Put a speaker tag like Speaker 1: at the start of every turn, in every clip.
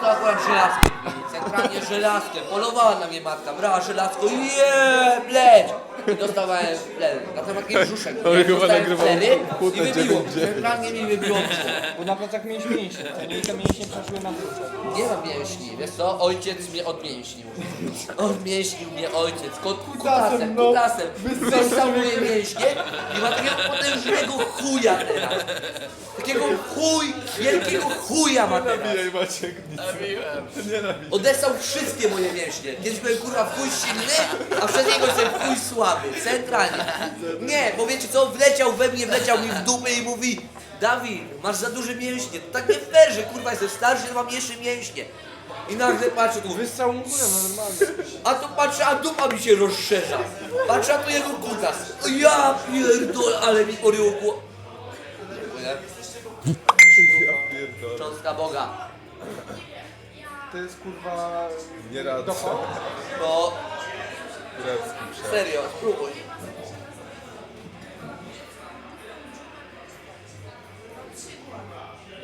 Speaker 1: tak byłem 13. generalnie żelazkę. Polowała na mnie matka, brała żelazko i je, bleć! I dostawałem plery. Na temat jakiś brzuszek. To
Speaker 2: Ja
Speaker 1: dostałem
Speaker 2: plery
Speaker 1: i wybiło.
Speaker 2: dziewięć
Speaker 1: dziewięć. Generalnie mi wybiło brzuszek.
Speaker 3: Bo na plecach mieliśmy mięśnie, te mięśnie przeszły na brzuszek.
Speaker 1: Nie mam mięśni, wiesz co? Ojciec mnie odmięśnił. Odmięśnił mnie ojciec, kot, kutasem,
Speaker 3: no.
Speaker 1: kutasem. Wysysał moje mięśnie i ma takiego potężnego chuja teraz. Takiego chuj, wielkiego chuja ma teraz.
Speaker 2: Zabijaj Maciek, nic. Zabiłem. Ode
Speaker 1: Odesał wszystkie moje mięśnie. Kiedyś byłem kurwa w chuj silny, a przez niego jestem w chuj słaby. Centralnie. Nie, bo wiecie co? Wleciał we mnie, wleciał mi w dupę i mówi Dawid, masz za duże mięśnie. To tak nie fair, że kurwa jestem starszy, że mam mniejsze mięśnie. I nagle patrzę tu,
Speaker 3: Wystrzał mu górę, no normalnie.
Speaker 1: a tu patrzę, a dupa mi się rozszerza. Patrzę, a tu jego kutas. O Ja pierdolę, ale mi poryło głowę. Dziękuję. Cząstka Boga.
Speaker 3: To jest kurwa...
Speaker 2: Nie radzę.
Speaker 3: Dochód?
Speaker 1: No,
Speaker 2: przed.
Speaker 1: serio, spróbuj.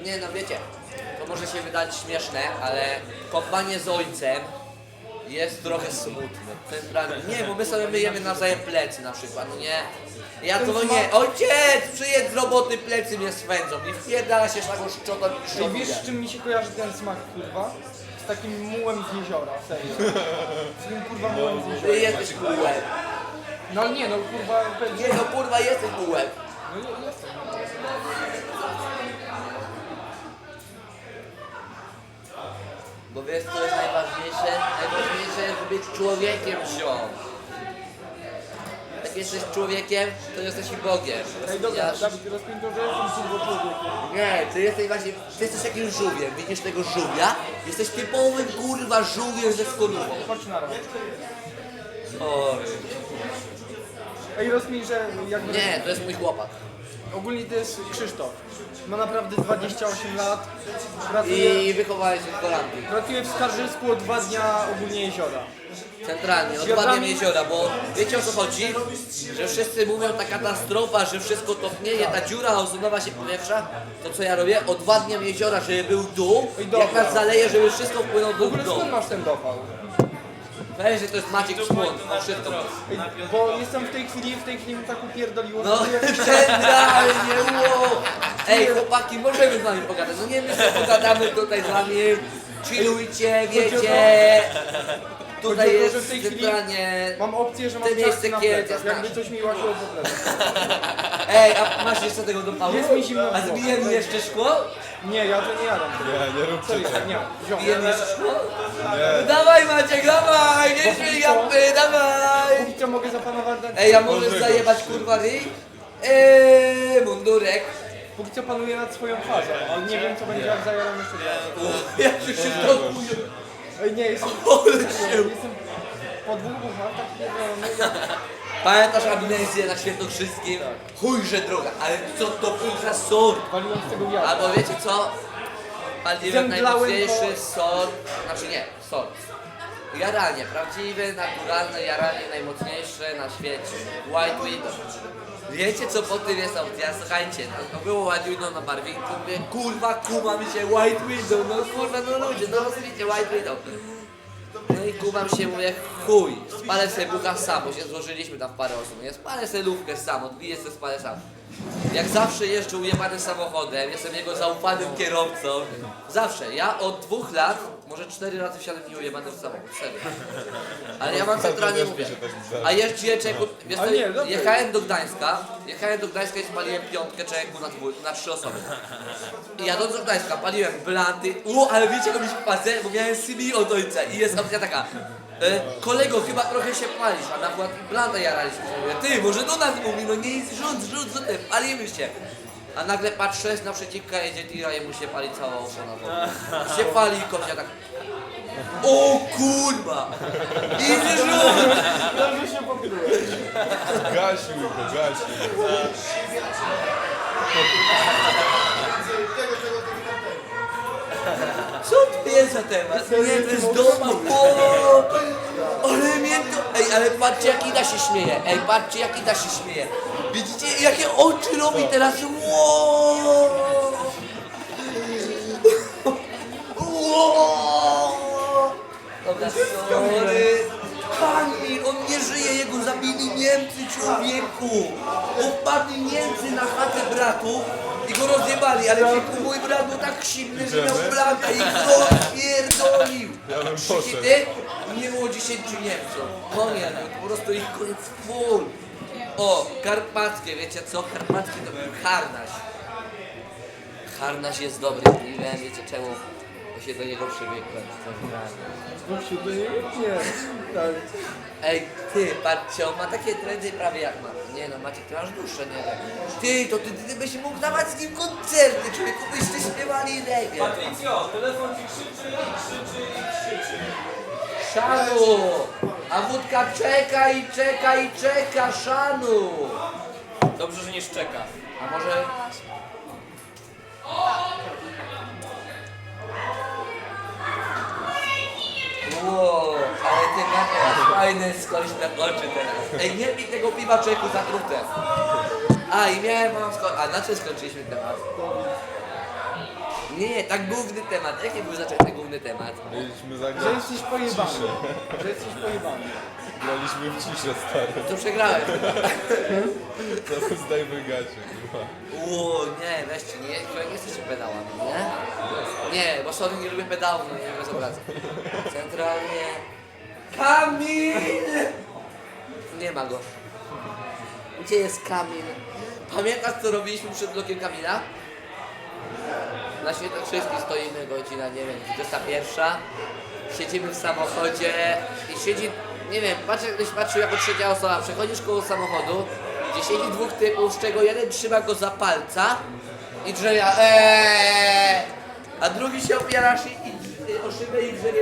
Speaker 1: Nie no wiecie, to może się wydać śmieszne, ale kopanie z ojcem jest trochę smutne. Centralnie. Nie, bo my sobie myjemy nawzajem plecy na przykład, no nie? Ja to no nie, ojciec, przyjedź z roboty, plecy mnie swędzą i wpierdala się taką szczotą i
Speaker 3: wiesz z czym mi się kojarzy ten smak kurwa? Z takim mułem z jeziora, serio. Z takim kurwa mułem z
Speaker 1: Ty
Speaker 3: jeziora.
Speaker 1: jesteś mułem.
Speaker 3: No nie no kurwa...
Speaker 1: Nie no kurwa, jesteś mułem.
Speaker 3: No nie, jestem.
Speaker 1: Bo wiesz co jest najważniejsze? Najważniejsze jest być człowiekiem ziom. Jak jesteś człowiekiem, to jesteś i Bogiem.
Speaker 3: Ej dobra,
Speaker 1: Rozumiesz?
Speaker 3: Dawid, to, że jestem kurwa człowiekiem.
Speaker 1: Nie, ty jesteś właśnie, ty jesteś takim żółwiem. Widzisz tego żółwia? Jesteś typowym kurwa żółwiem ze skorupą.
Speaker 3: Chodź na raz.
Speaker 1: Sorry.
Speaker 3: Ej, rozmień, że jakby...
Speaker 1: Nie, to jest mój chłopak.
Speaker 3: Ogólnie to jest Krzysztof. Ma naprawdę 28 lat. Pracuje,
Speaker 1: I wychowałeś się w Holandii.
Speaker 3: pracuje w Skarżysku od dwa dnia ogólnie jeziora.
Speaker 1: Centralnie,
Speaker 3: Światami-
Speaker 1: odwadniam jeziora, bo wiecie o co chodzi? Że wszyscy mówią ta katastrofa, że wszystko topnieje, ta dziura ozonowa się powiększa. To co ja robię? Odwadniam jeziora, żeby był dół,
Speaker 3: dobra.
Speaker 1: jak nas zaleje, żeby wszystko wpłynęło
Speaker 3: W
Speaker 1: do
Speaker 3: ogóle
Speaker 1: dół.
Speaker 3: skąd masz ten dopał?
Speaker 1: Weź, że to jest Maciek Szmon, on wszystko.
Speaker 3: Ej, bo jestem w tej chwili, w tej chwili mi tak upierdoliło,
Speaker 1: No,
Speaker 3: że
Speaker 1: wow. Ej, chłopaki, możemy z wami pogadać. No nie my sobie pogadamy tutaj z wami. Chillujcie, wiecie. Tutaj
Speaker 3: Chodzi o to,
Speaker 1: jest
Speaker 3: w tej chwili
Speaker 1: centralnie...
Speaker 3: Mam opcję, że mam
Speaker 1: Te miejsce
Speaker 3: na
Speaker 1: kiedy
Speaker 3: plecach, jakby coś mi łaziło po plecach.
Speaker 1: Ej, a masz jeszcze tego do pału?
Speaker 3: Jest mi zimno
Speaker 1: A mi jeszcze szkło?
Speaker 3: Nie, ja to nie jadam.
Speaker 2: Nie, nie róbcie
Speaker 3: Serio,
Speaker 2: tego.
Speaker 3: nie, ziom.
Speaker 1: Zbiję mi jeszcze szkło?
Speaker 2: Nie.
Speaker 1: Dawaj Maciek, dawaj! Nie śmiej japy, dawaj!
Speaker 3: Póki co mogę zapanować nad...
Speaker 1: Ej, a możesz zajebać kurwa ryj? Eee, mundurek.
Speaker 3: Póki co panuję nad swoją fazą, ale nie wiem co będzie jak zajaram jeszcze dwa.
Speaker 1: Jak się się blokuje.
Speaker 3: Ej, nie, jestem...
Speaker 1: Ale się...
Speaker 3: Jestem po dwóch buchach, tak pierdolony.
Speaker 1: Pamiętasz amnezję na świętokrzyskim? Chujże droga, ale co to był za sort?
Speaker 3: Waliłem z tego.
Speaker 1: Albo wiecie co? Paliłem
Speaker 3: Zemdlałem
Speaker 1: najmocniejszy
Speaker 3: po-
Speaker 1: sort, znaczy nie, sort. Jaranie, prawdziwe, naturalne jaranie, najmocniejsze na świecie. White Widow. Wiecie co po tym jest opcja? Słuchajcie, no, to było White Widow na barwinku, mówię, kurwa, kumam się White Widow, no kurwa, no ludzie, no rozumiecie, White Widow. I kumam się, mówię, chuj, spalę sobie bucha sam, bo się złożyliśmy tam w parę osób, nie? Spalę sobie lówkę sam, odbiję sobie, spalę sam. Jak zawsze jeżdżę ujebanym samochodem, jestem jego zaufanym kierowcą. Zawsze. Ja od dwóch lat, może cztery razy wsiadłem w nieujebany samochód, serio. Ale ja mam centralnie mówię.
Speaker 2: tak zdarza.
Speaker 1: A jeździłem człowieku, wiesz co,
Speaker 3: nie, dobrze.
Speaker 1: jechałem do Gdańska, jechałem do Gdańska i spaliłem piątkę człowieku na, na trzy osoby. I jadąc do Gdańska paliłem blanty, u, ale wiecie jak mi się pasę, bo miałem CV od ojca i jest opcja taka. E, kolego, chyba trochę się palisz, a na przykład blanta jaraliśmy. Mówię, Ty, może do nas mówi, no nie jest rzut, rzut, rzut, palimy się. A nagle patrzę, jest naprzeciwka jedzie tira i mu się pali cała opona wokół. Się pali i kocia tak. O kurwa! Idzie rzut!
Speaker 3: Dobrze się pokryłeś.
Speaker 2: Gasił go, gasił.
Speaker 1: Co to jest za temat? Nie, to jest doma, o, Ale mnie to... Ej, ale patrzcie jak Ida się śmieje. Ej, patrzcie jak Ida się śmieje. Widzicie jakie oczy robi teraz? Wow! Wow! sorry. Kamil, on nie żyje, jego zabili Niemcy, człowieku. Upadli Niemcy na chatę bratów i go rozjebali, ale człowieku, mój brat był tak silny, że miał blaka i go spierdolił.
Speaker 2: Ja bym
Speaker 1: Krzyki
Speaker 2: poszedł.
Speaker 1: ty? Nie było 10 Niemców. Koniec, no, po prostu ich koniec full. O, karpackie, wiecie co? Karpackie to był harnaś. Harnaś jest dobry piwem, wiecie czemu? Bo się do niego.
Speaker 3: Gościu, to nie nie. Tak.
Speaker 1: Ej, ty, patrzcie, on ma takie trendy prawie jak ma. Nie no, Maciek, ty masz duszę, nie? Ty, to ty, ty byś mógł dawać z nim koncerty, człowieku, byście śpiewali reggae.
Speaker 4: Patrycjo, telefon ci krzyczy i krzyczy i krzyczy.
Speaker 1: Szanu! A wódka czeka i czeka i czeka, szanu!
Speaker 4: Dobrze, że nie szczeka.
Speaker 1: A może... masz fajne skoliczne oczy teraz. Ej, nie pij tego piwa czeku za trutę. A, i miałem mam sko- A na czym skończyliśmy temat? Nie, nie, tak główny temat. Jaki był zaczęty główny temat?
Speaker 2: Mieliśmy
Speaker 3: Że
Speaker 2: zagrać
Speaker 3: jesteś pojebany. Że jesteś pojebany.
Speaker 2: Graliśmy w ciszę, stary.
Speaker 1: To przegrałem.
Speaker 2: Teraz zdajmy gacie, kurwa.
Speaker 1: Ło, nie, weźcie, nie, chyba nie jesteście pedałami, nie? Nie, bo sorry, nie lubię pedałów, no nie wiem, zobaczę. Centralnie... Kamil! Nie ma go. Gdzie jest Kamil? Pamiętasz, co robiliśmy przed blokiem Kamila? Na Świętokrzyskiej stoimy, godzina, nie wiem, 21. Siedzimy w samochodzie i siedzi, nie wiem, patrz, jakbyś patrzył jako trzecia osoba, przechodzisz koło samochodu, gdzie siedzi dwóch typów, z czego jeden trzyma go za palca i drzewia, eee, a drugi się opiera się i, o szybę i drzewia